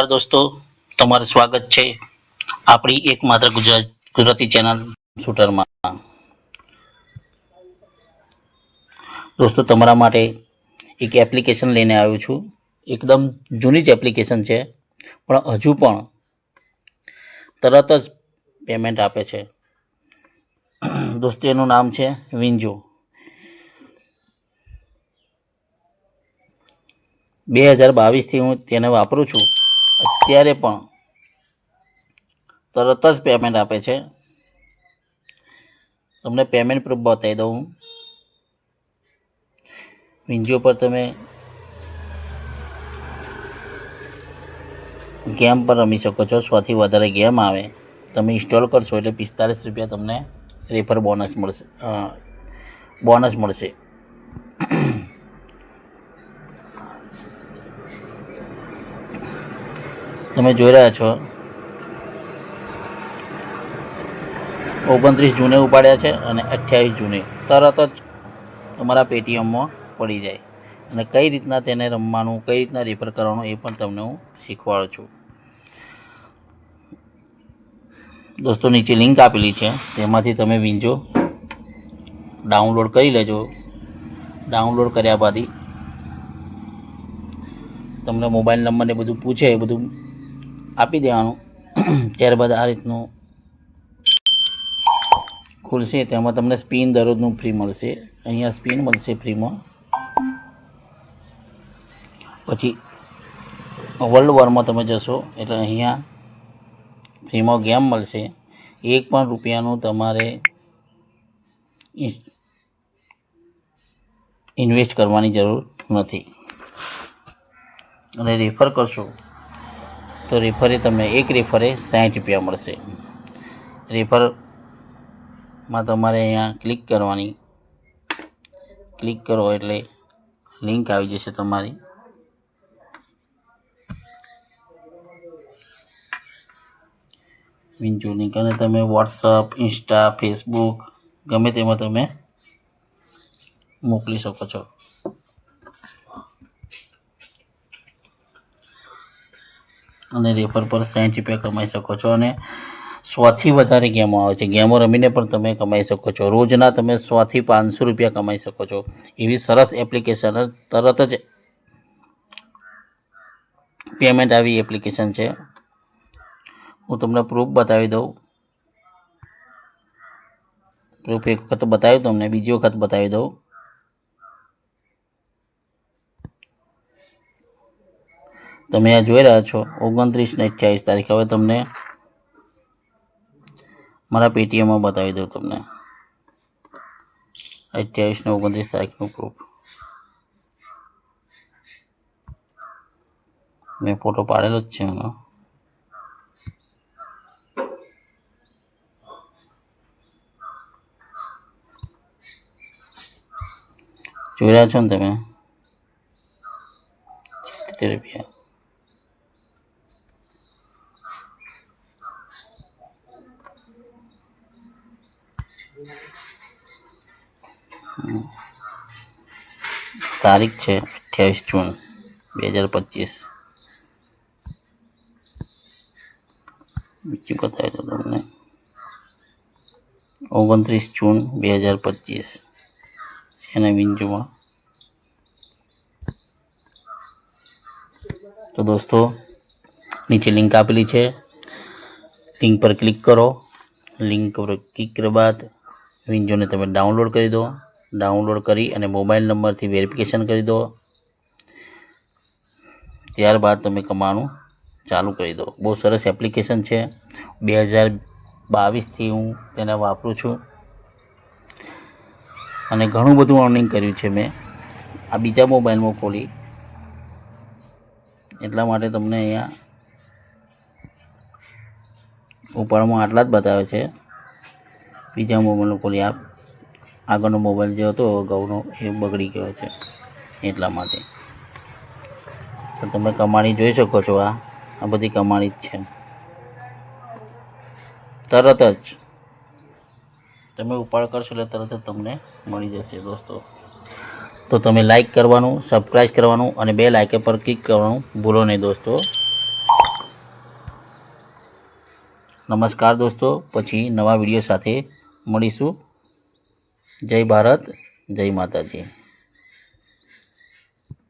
નમસ્કાર દોસ્તો, તમારું સ્વાગત છે આપણી એકમાત્ર ગુજરાત ગુજરાતી ચેનલ શૂટરમાં. દોસ્તો, તમારા માટે એક એપ્લિકેશન લઈને આવ્યો છું. એકદમ જૂની જ એપ્લિકેશન છે, પણ હજુ પણ તરત જ પેમેન્ટ આપે છે. દોસ્તો, એનું નામ છે વિન્જો. બે હજાર બાવીસથી હું તેને વાપરું છું. અત્યારે પણ તરત જ પેમેન્ટ આપે છે. તમને પેમેન્ટ પ્રૂફ બતાવી દઉં હું. વિન્જો પર તમે ગેમ પર રમી શકો છો. સોથી વધારે ગેમ આવે. તમે ઇન્સ્ટોલ કરશો એટલે પિસ્તાલીસ રૂપિયા તમને રેફર બોનસ મળશે. બોનસ મળશે. તમે જોઈ રહ્યા છો. ઓગણત્રીસ જૂને ઉપાડ્યા છે અને અઠ્યાવીસ જૂને. તરત જ તમારા પેટીએમમાં પડી જાય. અને કઈ રીતના તેને રમવાનું, કઈ રીતના રેફર કરવાનું એ પણ તમને હું શીખવાડું છું. દોસ્તો, નીચે લિંક આપેલી છે. તેમાંથી તમે વિંજો ડાઉનલોડ કરી લેજો. ડાઉનલોડ કર્યા બાદ તમને મોબાઈલ નંબર ને બધું પૂછે, એ બધું આપી દેવાનું. ત્યારબાદ આ રીતનું ખુલશે. તેમાં તમને સ્પિન દરરોજનું ફ્રી મળશે. અહીંયા સ્પિન મળશે ફ્રીમાં. પછી વર્લ્ડ વોરમાં તમે જશો, એટલે અહીંયા ફ્રીમાં ગેમ મળશે. એક પણ રૂપિયાનું તમારે ઇન્વેસ્ટ કરવાની જરૂર નથી. અને રેફર કરશો. તો રેફરે તમને એક રેફરે સાઠ રૂપિયા મળશે. રેફરમાં તમારે અહીંયા ક્લિક કરવાની. ક્લિક કરો એટલે લિંક આવી જશે તમારી. વિન્ચુ લિંક અને તમે વોટ્સઅપ ઇન્સ્ટા ફેસબુક ગમે તેમાં તમે મોકલી શકો છો. અને રેફર પર સાઠ રૂપિયા કમાઈ શકો છો અને સોથી વધારે ગેમો આવે છે. ગેમો રમીને પણ તમે કમાઈ શકો છો. રોજના તમે સોથી પાંચસો રૂપિયા કમાઈ શકો છો. એવી સરસ એપ્લિકેશન તરત જ પેમેન્ટ આવી એપ્લિકેશન છે. હું તમને પ્રૂફ બતાવી દઉં. પ્રૂફ એક વખત બતાવ્યું તમને, બીજી વખત બતાવી દઉં. તમે આ જોઈ રહ્યા છો. ઓગણત્રીસ ને અઠ્યાવીસ તારીખ. હવે તમને મારા પેટીએમમાં બતાવી દઉં તમને. અઠ્યાવીસ ને ઓગણત્રીસ તારીખનું પ્રૂફ મેં ફોટો પાડેલો જ છે એનો. જોઈ રહ્યા છો ને તમે? રૂપિયા. તારીખ છે અઠ્યાવીસ જૂન, બે હજાર પચીસ. બીજું બતાવી દો તમને. ઓગણત્રીસ જૂન, બે હજાર પચીસ. છે ને વિંજુમાં. તો દોસ્તો, નીચે લિંક આપેલી છે. લિંક પર ક્લિક કરો. લિંક પર ક્લિક કર્યા બાદ વિન્જોને તમે ડાઉનલોડ કરી દો. ડાઉનલોડ કરી અને મોબાઈલ નંબરથી વેરિફિકેશન કરી દો. ત્યારબાદ તમે કમાવાનું ચાલુ કરી દો. બહુ સરસ એપ્લિકેશન છે. બે હજાર બાવીસથી હું તેને વાપરું છું. અને ઘણું બધું અર્નિંગ કર્યું છે મેં. આ બીજા મોબાઈલમાં ખોલી. એટલા માટે તમને અહીંયા ઉપાડમાં આટલા જ બતાવે છે. બીજા મોબાઈલનો ખોલી આપ આગળનો મોબાઈલ જે હતો અગાઉનો એ બગડી ગયો છે, એટલા માટે. તો તમે કમાણી જોઈ શકો છો આ. આ બધી કમાણી જ છે. તરત જ તમે ઉપાડ કરશો એટલે તરત જ તમને મળી જશે, દોસ્તો. તો તમે લાઈક કરવાનું સબસ્ક્રાઈબ કરવાનું અને બે લાઇક પર ક્લિક કરવાનું ભૂલો નહીં, દોસ્તો. નમસ્કાર, દોસ્તો. પછી નવા વીડિયો સાથે મળીશું. જય ભારત જય માતાજી.